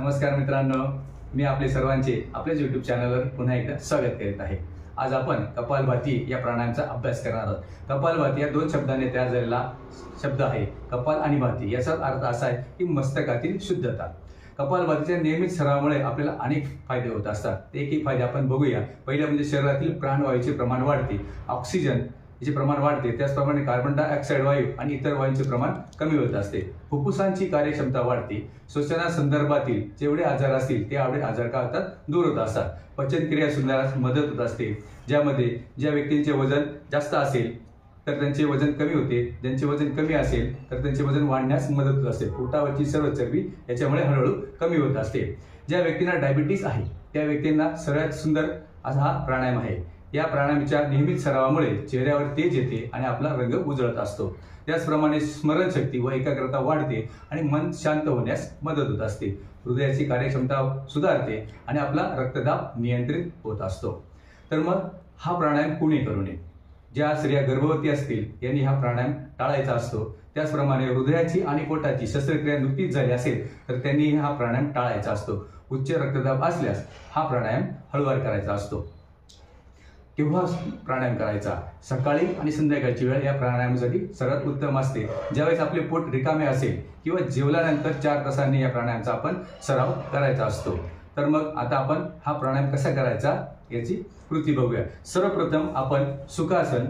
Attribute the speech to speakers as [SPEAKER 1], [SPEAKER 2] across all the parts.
[SPEAKER 1] नमस्कार मित्रांनो मी आपले सर्वांचे आपल्याच युट्यूब चॅनलवर पुन्हा एकदा स्वागत करीत आहे. आज आपण कपालभाती या प्राणायामचा अभ्यास करणार आहोत. कपालभाती या दोन शब्दाने तयार झालेला शब्द आहे कपाल आणि भाती. याचा अर्थ असा आहे की मस्तकातील शुद्धता. कपालभातीच्या नियमित सरावामुळे आपल्याला अनेक फायदे होत असतात. एक एक फायदे आपण बघूया. पहिलं म्हणजे शरीरातील प्राणवायूचे प्रमाण वाढते. ऑक्सिजन याचे प्रमाण वाढते. त्याचप्रमाणे कार्बन डायऑक्साईड वायू आणि इतर वायूंचे प्रमाण कमी होत असते. फुफ्फुसांची कार्यक्षमता वाढते. श्वसनासंदर्भातील जेवढे आजार असतील ते आवडे आजार का होतात? दूर होत असतात. पचनक्रिया सुधारण्यास मदत होत असते. ज्यामध्ये ज्या व्यक्तींचे वजन जास्त असेल तर त्यांचे वजन कमी होते. ज्यांचे वजन कमी असेल तर त्यांचे वजन वाढण्यास मदत होत असते. पोटावरची सर्व चरबी याच्यामुळे हळूहळू कमी होत असते. ज्या व्यक्तींना डायबिटीस आहे त्या व्यक्तींना सगळ्यात सुंदर असा हा प्राणायाम आहे. या प्राणायामाच्या नियमित सरावामुळे चेहऱ्यावर तेज येते आणि आपला रंग उजळत असतो. त्याचप्रमाणे स्मरणशक्ती व एकाग्रता वाढते आणि मन शांत होण्यास मदत होत असते. हृदयाची कार्यक्षमता सुधारते आणि आपला रक्तदाब नियंत्रित होत असतो. तर मग हा प्राणायाम कुणी करू नये? ज्या स्त्रिया गर्भवती असतील यांनी हा प्राणायाम टाळायचा असतो. त्याचप्रमाणे हृदयाची आणि पोटाची शस्त्रक्रिया नुकतीच झाली असेल तर त्यांनी हा प्राणायाम टाळायचा असतो. उच्च रक्तदाब असल्यास हा प्राणायाम हळूवार करायचा असतो. केव्हा प्राणायाम करायचा? सकाळी आणि संध्याकाळची वेळ या प्राणायामासाठी सर्वात उत्तम असते. ज्यावेळेस आपले पोट रिकामे असेल किंवा जेवल्यानंतर चार तासांनी या प्राणायामचा आपण सराव करायचा असतो. तर मग आता आपण हा प्राणायाम कसा करायचा याची कृती बघूया. सर्वप्रथम आपण सुखासन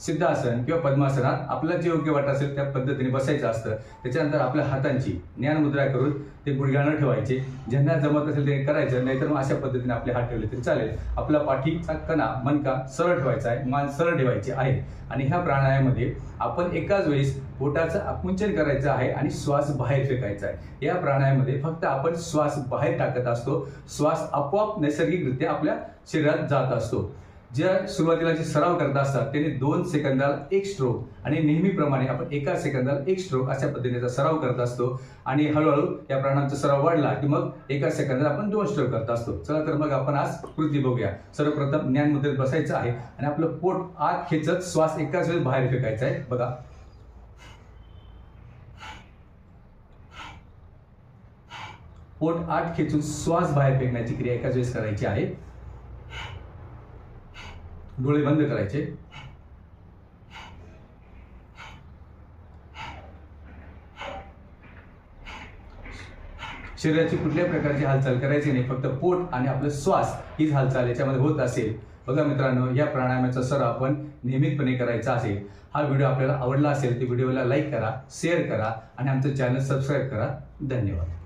[SPEAKER 1] सिद्धासन किंवा पद्मासनात आपलं जे योग्य वाटत असेल त्या पद्धतीने बसायचं असतं. त्याच्यानंतर आपल्या हातांची ज्ञानमुद्रा करून ते गुडघ्यानं ठेवायचे. ज्यांना जमत असेल ते करायचं नाहीतर मग अशा पद्धतीने आपले हात ठेवले तरी चालेल. आपला पाठीचा कणा मनका सरळ ठेवायचा आहे मान सरळ ठेवायचे आहे. आणि ह्या प्राणायामामध्ये आपण एकाच वेळेस पोटाचं आकुंचन करायचं आहे आणि श्वास बाहेर फेकायचा आहे. या प्राणायामामध्ये फक्त आपण श्वास बाहेर टाकत असतो. श्वास आपोआप नैसर्गिकरित्या आपल्या शरीरात जात असतो. ज्या सुरुवातीला जे सराव करत असतात त्यांनी दोन सेकंदाला एक स्ट्रोक आणि नेहमीप्रमाणे आपण एका सेकंदाला एक स्ट्रोक अशा पद्धतीचा सराव करत असतो. आणि हळूहळू या प्राणांचा सराव वाढला की मग एका सेकंदाला आपण दोन स्ट्रोक करत असतो. चला तर मग आपण आज कृती बघूया. सर्वप्रथम ज्ञान मुद्रेत बसायचं आहे आणि आपलं पोट आत खेचत श्वास एकाच वेळेस बाहेर फेकायचा आहे. बघा. पोट आत खेचून श्वास बाहेर फेकण्याची क्रिया एकाच वेळेस करायची आहे. डोळे बंद करायचे. शरीराची कुठल्या प्रकारची हालचाल करायची नाही फक्त पोट आणि आपलं श्वास हीच हालचाल याच्यामध्ये होत असेल. बघा मित्रांनो या प्राणायामाचा सराव आपण नियमितपणे करायचा असेल. हा व्हिडिओ आपल्याला आवडला असेल तर व्हिडिओला लाईक करा शेअर करा आणि आमचं चॅनल सबस्क्राईब करा. धन्यवाद.